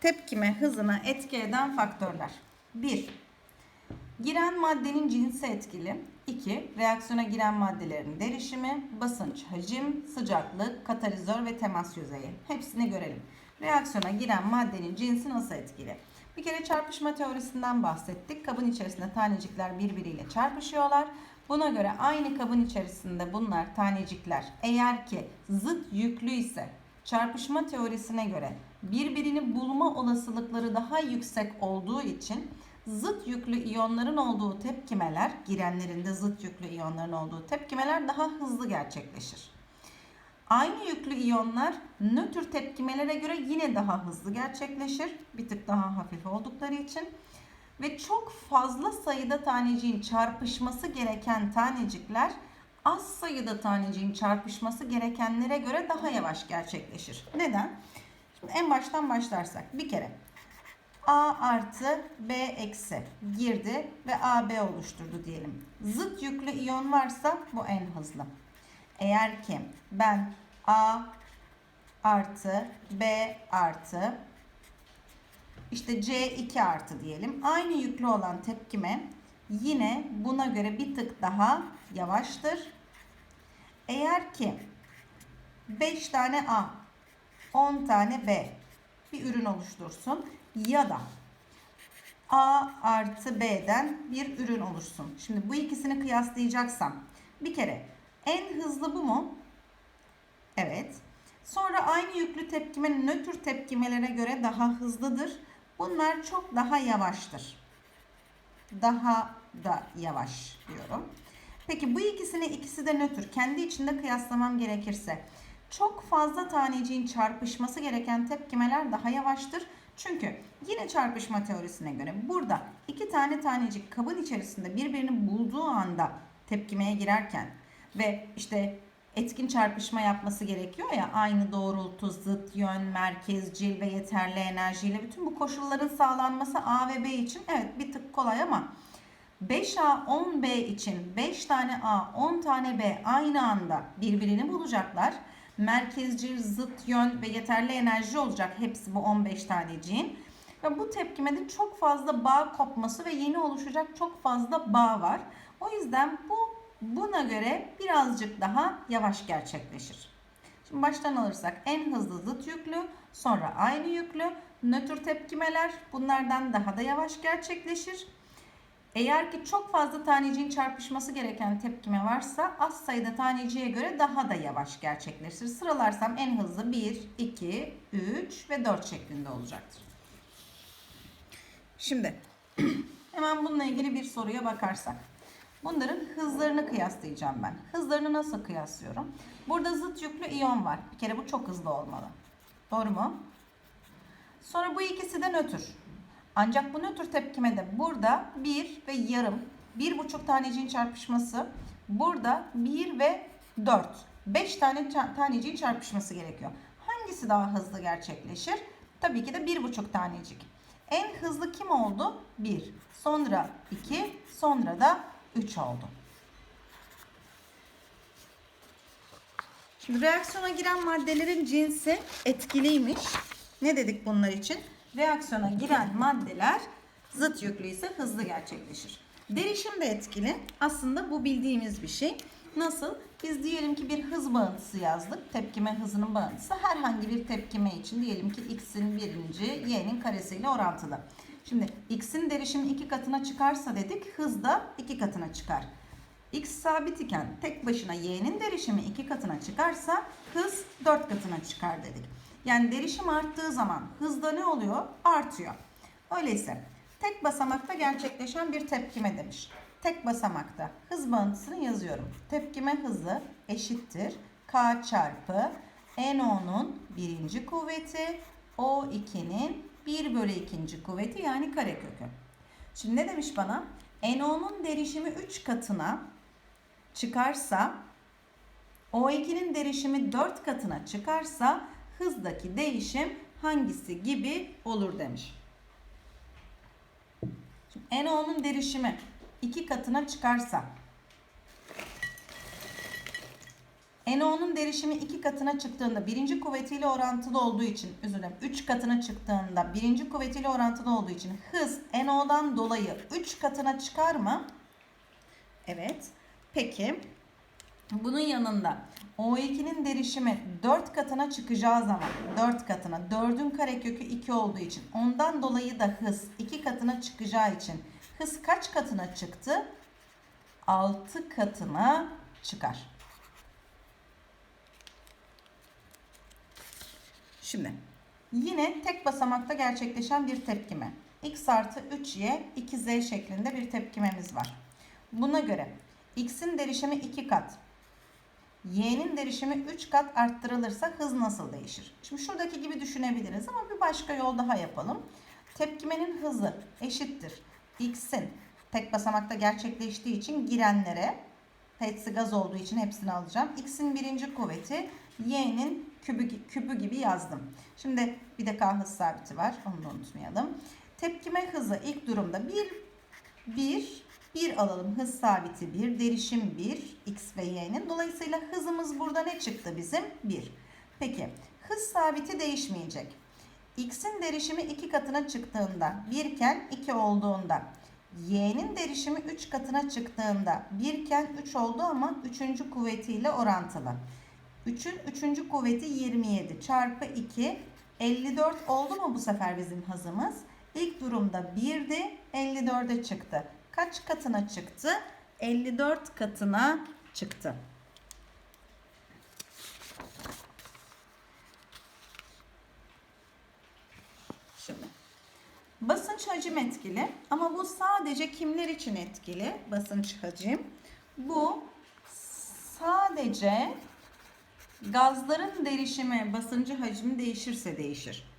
tepkime hızına etki eden faktörler. 1. Giren maddenin cinsi etkili. 2. Reaksiyona giren maddelerin derişimi, basınç, hacim, sıcaklık, katalizör ve temas yüzeyi. Hepsini görelim. Reaksiyona giren maddenin cinsi nasıl etkili? Bir kere çarpışma teorisinden bahsettik. Kabın içerisinde tanecikler birbiriyle çarpışıyorlar. Buna göre aynı kabın içerisinde bunlar tanecikler eğer ki zıt yüklü ise çarpışma teorisine göre birbirini bulma olasılıkları daha yüksek olduğu için zıt yüklü iyonların olduğu tepkimeler, girenlerinde zıt yüklü iyonların olduğu tepkimeler daha hızlı gerçekleşir. Aynı yüklü iyonlar nötr tepkimelere göre yine daha hızlı gerçekleşir. Bir tık daha hafif oldukları için. Ve çok fazla sayıda taneciğin çarpışması gereken tanecikler az sayıda taneciğin çarpışması gerekenlere göre daha yavaş gerçekleşir. Neden? En baştan başlarsak bir kere A artı B eksi girdi ve AB oluşturdu diyelim. Zıt yüklü iyon varsa bu en hızlı. Eğer ki ben A artı B artı işte C2 artı diyelim. Aynı yüklü olan tepkime yine buna göre bir tık daha yavaştır. Eğer ki 5 tane A, 10 tane B bir ürün oluştursun ya da A artı B'den bir ürün oluşsun. Şimdi bu ikisini kıyaslayacaksam bir kere en hızlı bu mu? Evet. Sonra aynı yüklü tepkime nötr tepkimelere göre daha hızlıdır. Bunlar çok daha yavaştır. Daha da yavaş diyorum. Peki bu ikisini ikisi de nötr. Kendi içinde kıyaslamam gerekirse çok fazla taneciğin çarpışması gereken tepkimeler daha yavaştır. Çünkü yine çarpışma teorisine göre burada iki tane tanecik kabın içerisinde birbirini bulduğu anda tepkimeye girerken ve işte etkin çarpışma yapması gerekiyor ya aynı doğrultu, zıt yön, merkezcil ve yeterli enerjiyle bütün bu koşulların sağlanması A ve B için evet bir tık kolay ama 5A 10B için 5 tane A 10 tane B aynı anda birbirini bulacaklar. Merkezcil, zıt yön ve yeterli enerji olacak hepsi bu 15 taneciğin. Ve bu tepkimede çok fazla bağ kopması ve yeni oluşacak çok fazla bağ var. O yüzden bu buna göre birazcık daha yavaş gerçekleşir. Şimdi baştan alırsak en hızlı zıt yüklü, sonra aynı yüklü, nötr tepkimeler bunlardan daha da yavaş gerçekleşir. Eğer ki çok fazla taneciğin çarpışması gereken tepkime varsa az sayıda taneciğe göre daha da yavaş gerçekleşir. Sıralarsam en hızlı 1, 2, 3 ve 4 şeklinde olacaktır. Şimdi hemen bununla ilgili bir soruya bakarsak. Bunların hızlarını kıyaslayacağım ben. Hızlarını nasıl kıyaslıyorum? Burada zıt yüklü iyon var. Bir kere bu çok hızlı olmalı. Doğru mu? Sonra bu ikisi de nötr. Ancak bu nötr tepkimede burada 1 ve yarım, 1,5 taneciğin çarpışması, burada 1 ve 4. 5 tane taneciğin çarpışması gerekiyor. Hangisi daha hızlı gerçekleşir? Tabii ki de 1,5 tanecik. En hızlı kim oldu? 1. Sonra 2. Sonra da 3 oldu. Şimdi reaksiyona giren maddelerin cinsi etkiliymiş. Ne dedik bunlar için? Reaksiyona giren maddeler zıt yüklü ise hızlı gerçekleşir. Derişim de etkili. Aslında bu bildiğimiz bir şey. Nasıl? Biz diyelim ki bir hız bağıntısı yazdık. Tepkime hızının bağıntısı. Herhangi bir tepkime için diyelim ki x'in birinci y'nin karesiyle orantılı. Şimdi x'in derişimi iki katına çıkarsa dedik hız da iki katına çıkar. x sabit iken tek başına y'nin derişimi iki katına çıkarsa hız dört katına çıkar dedik. Yani derişim arttığı zaman hızda ne oluyor? Artıyor. Öyleyse tek basamakta gerçekleşen bir tepkime demiş. Tek basamakta hız bağıntısını yazıyorum. Tepkime hızı eşittir. K çarpı NO'nun birinci kuvveti O2'nin 1 bölü ikinci kuvveti yani karekökü. Şimdi ne demiş bana? NO'nun derişimi 3 katına çıkarsa O2'nin derişimi 4 katına çıkarsa hızdaki değişim hangisi gibi olur demiş. Şimdi NO'nun derişimi 2 katına çıkarsa NO'nun derişimi iki katına çıktığında birinci kuvvetiyle orantılı olduğu için özür dilerim 3 katına çıktığında birinci kuvvetiyle orantılı olduğu için hız NO'dan dolayı 3 katına çıkar mı? Evet. Peki bunun yanında O2'nin derişimi 4 katına çıkacağı zaman 4 katına 4'ün karekökü 2 olduğu için ondan dolayı da hız 2 katına çıkacağı için hız kaç katına çıktı? 6 katına çıkar. Şimdi yine tek basamakta gerçekleşen bir tepkime. x artı 3y 2z şeklinde bir tepkimemiz var. Buna göre x'in derişimi 2 kat, y'nin derişimi 3 kat arttırılırsa hız nasıl değişir? Şimdi şuradaki gibi düşünebiliriz ama bir başka yol daha yapalım. Tepkimenin hızı eşittir. x'in tek basamakta gerçekleştiği için girenlere hepsi gaz olduğu için hepsini alacağım. X'in birinci kuvveti y'nin kübü, kübü gibi yazdım. Şimdi bir de k hız sabiti var. Onu da unutmayalım. Tepkime hızı ilk durumda 1 1 1 alalım. Hız sabiti 1, derişim 1 x ve y'nin. Dolayısıyla hızımız burada ne çıktı bizim? 1. Peki hız sabiti değişmeyecek. X'in derişimi 2 katına çıktığında 1 iken 2 olduğunda y'nin derişimi 3 katına çıktığında 1 iken 3 oldu ama 3. kuvvetiyle orantılı. 3'ün 3. kuvveti 27 çarpı 2 54 oldu mu bu sefer bizim hızımız? İlk durumda 1'di 54'e çıktı. Kaç katına çıktı? 54 katına çıktı. Şimdi basınç hacim etkili ama bu sadece kimler için etkili? Basınç hacim. Bu sadece gazların derişimi, basıncı hacmi değişirse değişir.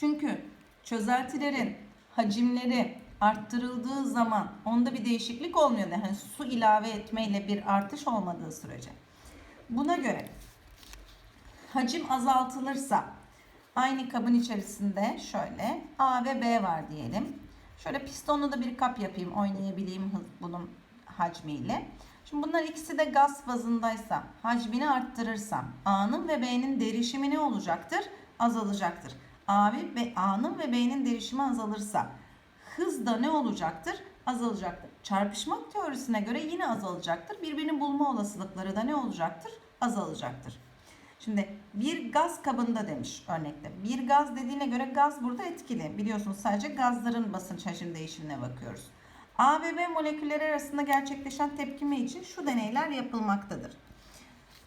Çünkü çözeltilerin hacimleri arttırıldığı zaman onda bir değişiklik olmuyor. Yani su ilave etmeyle bir artış olmadığı sürece. Buna göre hacim azaltılırsa aynı kabın içerisinde şöyle A ve B var diyelim. Şöyle pistonlu da bir kap yapayım oynayabileyim bunun hacmiyle. Şimdi bunlar ikisi de gaz fazındaysa hacmini arttırırsam A'nın ve B'nin derişimi ne olacaktır? Azalacaktır. A ve A'nın ve B'nin derişimi azalırsa hız da ne olacaktır? Azalacaktır. Çarpışma teorisine göre yine azalacaktır. Birbirini bulma olasılıkları da ne olacaktır? Azalacaktır. Şimdi bir gaz kabında demiş örnekte. Bir gaz dediğine göre gaz burada etkili. Biliyorsunuz sadece gazların basınç hacim değişimine bakıyoruz. A ve B molekülleri arasında gerçekleşen tepkime için şu deneyler yapılmaktadır.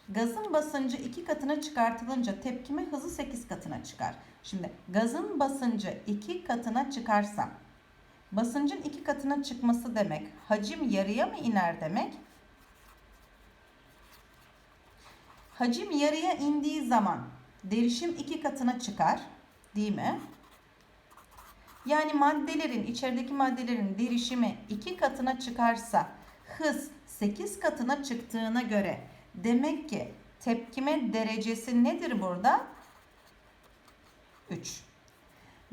Gazın basıncı 2 katına çıkartılınca tepkime hızı 8 katına çıkar. Şimdi gazın basıncı 2 katına çıkarsa basıncın 2 katına çıkması demek hacim yarıya mı iner demek? Hacim yarıya indiği zaman derişim 2 katına çıkar değil mi? Yani maddelerin içerideki maddelerin derişimi 2 katına çıkarsa hız 8 katına çıktığına göre demek ki tepkime derecesi nedir burada? 3.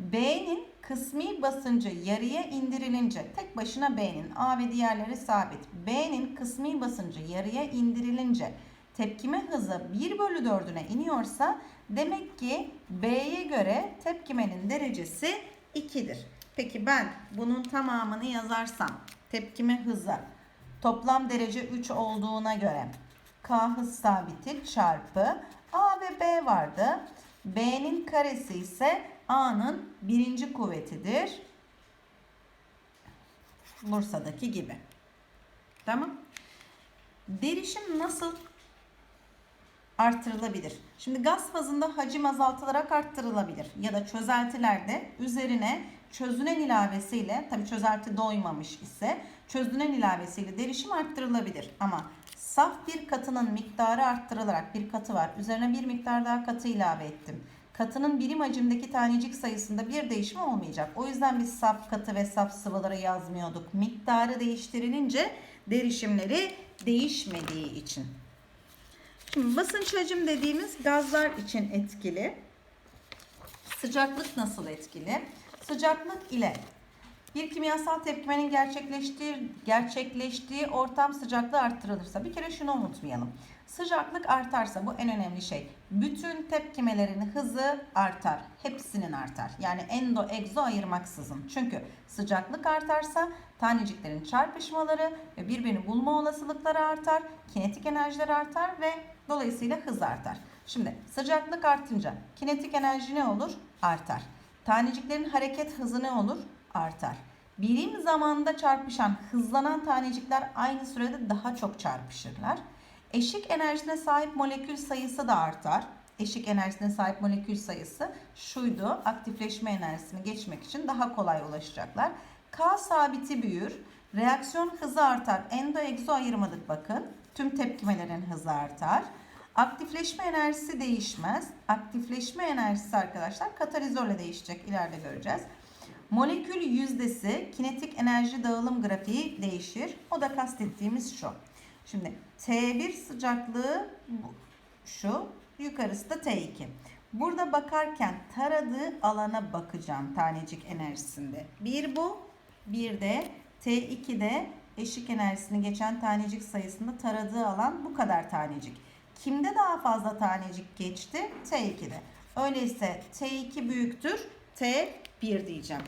B'nin kısmi basıncı yarıya indirilince tek başına B'nin A ve diğerleri sabit. B'nin kısmi basıncı yarıya indirilince tepkime hızı 1 bölü 4'üne iniyorsa demek ki B'ye göre tepkimenin derecesi 2'dir. Peki ben bunun tamamını yazarsam tepkime hızı toplam derece 3 olduğuna göre K hız sabiti çarpı A ve B vardı. B'nin karesi ise A'nın birinci kuvvetidir. Bursa'daki gibi. Tamam. Derişim nasıl artırılabilir? Şimdi gaz fazında hacim azaltılarak arttırılabilir. Ya da çözeltilerde üzerine çözünen ilavesiyle, tabi çözelti doymamış ise çözünen ilavesiyle derişim arttırılabilir. Ama saf bir katının miktarı arttırılarak bir katı var. Üzerine bir miktar daha katı ilave ettim. Katının birim hacimdeki tanecik sayısında bir değişim olmayacak. O yüzden biz saf katı ve saf sıvıları yazmıyorduk. Miktarı değiştirilince derişimleri değişmediği için. Şimdi basınç hacim dediğimiz gazlar için etkili. Sıcaklık nasıl etkili? Sıcaklık ile Bir kimyasal tepkimenin gerçekleştiği, gerçekleştiği ortam sıcaklığı arttırılırsa bir kere şunu unutmayalım. Sıcaklık artarsa bu en önemli şey. Bütün tepkimelerin hızı artar. Hepsinin artar. Yani endo, egzo ayırmaksızın. Çünkü sıcaklık artarsa taneciklerin çarpışmaları ve birbirini bulma olasılıkları artar. Kinetik enerjiler artar ve dolayısıyla hız artar. Şimdi sıcaklık artınca kinetik enerji ne olur? Artar. Taneciklerin hareket hızı ne olur? Artar. Birim zamanda çarpışan, hızlanan tanecikler aynı sürede daha çok çarpışırlar. Eşik enerjisine sahip molekül sayısı da artar. Eşik enerjisine sahip molekül sayısı şuydu. Aktifleşme enerjisini geçmek için daha kolay ulaşacaklar. K sabiti büyür. Reaksiyon hızı artar. Endo egzo ayırmadık bakın. Tüm tepkimelerin hızı artar. Aktifleşme enerjisi değişmez. Aktifleşme enerjisi arkadaşlar katalizörle değişecek. İleride göreceğiz. Molekül yüzdesi kinetik enerji dağılım grafiği değişir. O da kastettiğimiz şu. Şimdi T1 sıcaklığı şu. Yukarısı da T2. Burada bakarken taradığı alana bakacağım tanecik enerjisinde. Bir bu. Bir de T2'de eşik enerjisini geçen tanecik sayısında taradığı alan bu kadar tanecik. Kimde daha fazla tanecik geçti? T2'de. Öyleyse T2 büyüktür. T1 diyeceğim.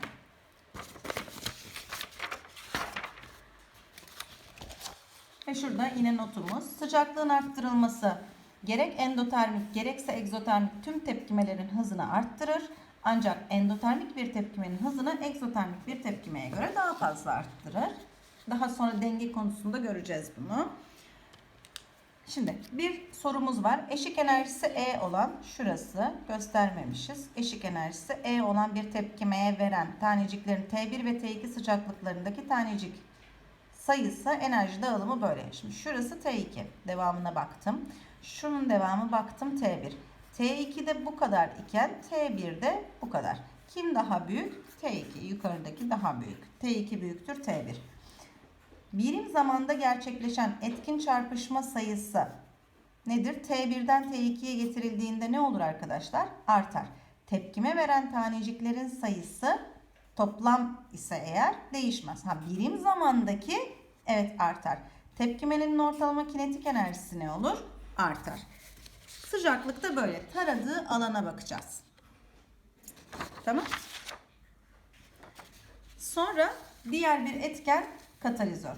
Ve şurada yine notumuz. Sıcaklığın arttırılması gerek endotermik gerekse egzotermik tüm tepkimelerin hızını arttırır. Ancak endotermik bir tepkimenin hızını egzotermik bir tepkimeye göre daha fazla arttırır. Daha sonra denge konusunda göreceğiz bunu. Şimdi bir sorumuz var. Eşik enerjisi E olan şurası göstermemişiz. Eşik enerjisi E olan bir tepkimeye veren taneciklerin T1 ve T2 sıcaklıklarındaki tanecik sayısı enerji dağılımı böyle. Şimdi şurası T2. Devamına baktım. Şunun devamı baktım T1. T2'de bu kadar iken T1'de bu kadar. Kim daha büyük? T2. Yukarıdaki daha büyük. T2 büyüktür T1. Birim zamanda gerçekleşen etkin çarpışma sayısı nedir? T1'den T2'ye getirildiğinde ne olur arkadaşlar? Artar. Tepkime veren taneciklerin sayısı toplam ise eğer değişmez. Ha birim zamandaki evet artar. Tepkimenin ortalama kinetik enerjisi ne olur? Artar. Sıcaklıkta böyle taradığı alana bakacağız. Tamam. Sonra diğer bir etken katalizör.